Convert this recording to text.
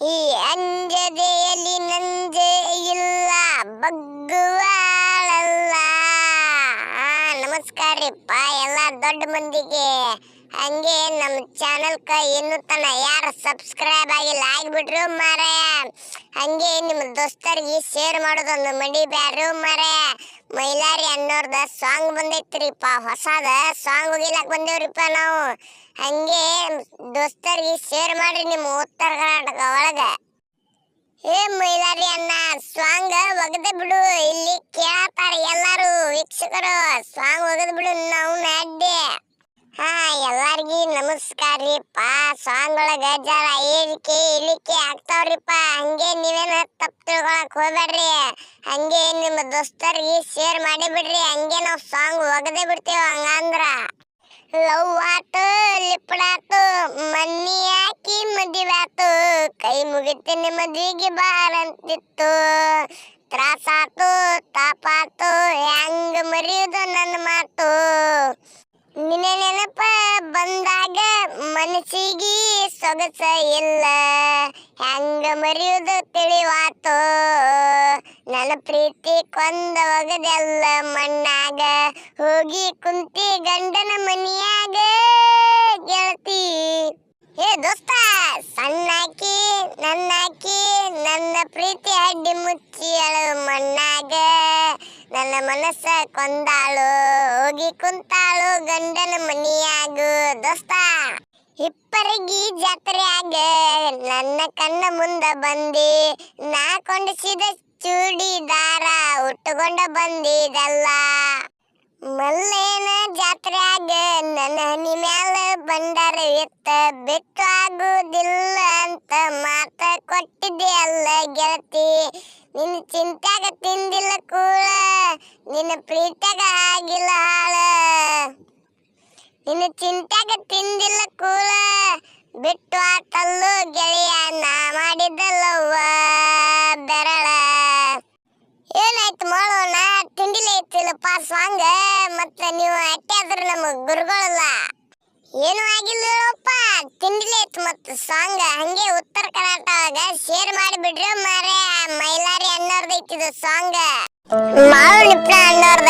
ಈ ಅಂಜದೆಯಲ್ಲಿ ನಂಜೆ ಇಲ್ಲ ಬಗ್ಗುವಾಳಲ್ಲ. ನಮಸ್ಕಾರ ರೀ ಎಲ್ಲ ದೊಡ್ಡ ಮಂದಿಗೆ. ಹಂಗೆ ನಮ್ಮ ಚಾನಲ್ಕ ಇನ್ನೂ ತನ ಯಾರು ಸಬ್ಸ್ಕ್ರೈಬ್ ಆಗಿಲ್ಲ, ಆಗಿಬಿಟ್ರು ಮಾರಾಯ. ಹಂಗೆ ನಿಮ್ಮ ದೋಸ್ತರಿಗೆ ಶೇರ್ ಮಾಡೋದೊಂದು ಮಡಿಬ್ಯಾರು ಮಾರಾಯ. ಮೈಲಾರಿ ಅನ್ನೋರ್ದ ಸಾಂಗ್ ಬಂದೈತ್ರಿಪ್ಪ, ಹೊಸದ ಸಾಂಗ್ ಹೋಗಿಲಕ್ ಬಂದೇವ್ರಿಪ್ಪ ನಾವು. ಹಂಗೆ ದೋಸ್ತರಿಗೆ ಶೇರ್ ಮಾಡ್ರಿ ನಿಮ್ಮ ಉತ್ತರ ಕರ್ನಾಟಕ ಒಳಗೆ. ಏ ಮೈಲಾರಿ ಅಣ್ಣ ಸಾಂಗ್ ಒಗದ ಬಿಡು, ಇಲ್ಲಿ ಕೇಳತಾರ ಎಲ್ಲರೂ ವೀಕ್ಷಕರು. ಸಾಂಗ್ ಒಗದ ಬಿಡು, ನಾವು ಅಡ್ಡಿ ಹಾ ಎಲ್ಲಾರ್ಗಿ ನಮಸ್ಕಾರ ರೀಪ್ಪ ಸಾಂಗ್ ಒಳಗ ಜರ ಏರಿಕೆ ಇಳಿಕೆ ಆಗ್ತಾವ್ರಿಪ್ಪ ಹಂಗೆ ನೀವೇನ ತಪ್ಪು ತಿಳ್ಕೊಳಕ್ ಹೋಗ್ಬೇಡ್ರಿ ಹಂಗೆ ನಿಮ್ಮ ದೋಸ್ತರಿಗೆ ಶೇರ್ ಮಾಡಿ ಬಿಡ್ರಿ. ಹಂಗೆ ನಾವು ಸಾಂಗ್ ಒಗದೇ ಬಿಡ್ತೀವಿ ಹಂಗಂದ್ರ. ಲವ್ ಆತು ಲಿಪ್ಡಾತು ಮಣ್ಣಿ ಹಾಕಿ ಮದುವಾತು ಕೈ ಮುಗಿತೀನಿ ಮದ್ವಿಗೆ ಬಾರಂತಿತ್ತು ತ್ರಾಸಾತು, ತಾಪಾತು, ಹೆಂಗ ಮರೆಯುದು ನನ್ನ ಮಾತು ನಿನ್ನ ನೆನಪ ಬಂದಾಗ ಮನಸ್ಸಿಗೆ ಸೊಗಸ ಇಲ್ಲ. ಹೆಂಗ ಮರೆಯುವುದು ತಿಳಿವಾತು. ನನ್ನ ಪ್ರೀತಿ ಕೊಂದ ಒಗದೆಲ್ಲ ಮಣ್ಣಾಗ. ಹೋಗಿ ಕುಂತಿ ಗಂಡನ ಮನಿಯಾಗ ಗೆಳತಿ. ಏ ದೋಸ್ತ, ಸಣ್ಣಾಕಿ, ನನ್ನಾಕಿ, ನನ್ನ ಪ್ರೀತಿ ಅಡ್ಡಿ ಮುಚ್ಚಿ ಅಳು ಮಣ್ಣಾಗ. ನನ್ನ ಮನಸ್ಸ ಕೊಂದಾಳು, ಹೋಗಿ ಕುಂತಾಳು ಗಂಡನ ಮನಿಯಾಗು ದೋಸ್ತ. ಇಪ್ಪರಿಗೆ ಜಾತ್ರೆಯಾಗ ನನ್ನ ಕಣ್ಣ ಮುಂದ ಬಂದಿ, ನಾ ಕೊಂಡಿಸಿದ ಚೂಡಿದಾರ ಉಟ್ಟುಕೊಂಡ ಬಂದಿದಲ್ಲ. ಮಲ್ಲೇನ ಜಾತ್ರೆಯಾಗ ನನ್ನ ಹನಿ ಮ್ಯಾಲ ಬಂಡಾರ ಎತ್ತ ಬಿಟ್ಟು ಆಗುದಿಲ್ಲ ಅಂತ ಮಾತ ಕೊಟ್ಟಿದ್ದೆ ಅಲ್ಲ ಗೆಳತಿ. ನಿನ್ನ ಚಿಂತ್ಯಾಗ ತಿಂದಿಲ್ಲ ಕೂಳ, ನಿನ್ನ ಪ್ರೀತ್ಯಾಗ ಆಗಿಲ್ಲ ನಿನ್ನ ಚಿಂತ್ಯಾಗ ತಿಂದಿಲ್ಲ ಕೂಳ ಬಿಟ್ಟು ಆತಲ್ಲು ಗೆಳೆಯ ನಾ ಮಾಡಿದ್ದಲ್ಲವ್ವ, ಬೆರಳ. ಏನಾಯ್ತು ಮಾಡೋಣ ತಿಂಡಿಲೆ ಐತಿಲ್ಲಪ್ಪ ಸಾಂಗ್. ಮತ್ತೆ ನೀವು ಅಟ್ಟೆ ಆದ್ರೆ ನಮಗ್ ಗುರುಗಳಲ್ಲ. ಏನು ಆಗಿಲ್ಲಪ್ಪ ತಿಂಡಿಲೆ ಐತ್ ಮತ್ತೆ ಸಾಂಗ್. ಹಂಗೆ ಉತ್ತರ ಕರ್ನಾಟಕ ಶೇರ್ ಮಾಡಿಬಿಡ್ರಿ ಮಾರೆ ಮೈಲಾರಿ ಅನ್ನೋರ್ದು ಐತಿದು ಸಾಂಗ್. ಮಾವು ನಿಪ್ನ ಅನ್ನೋರ್ದ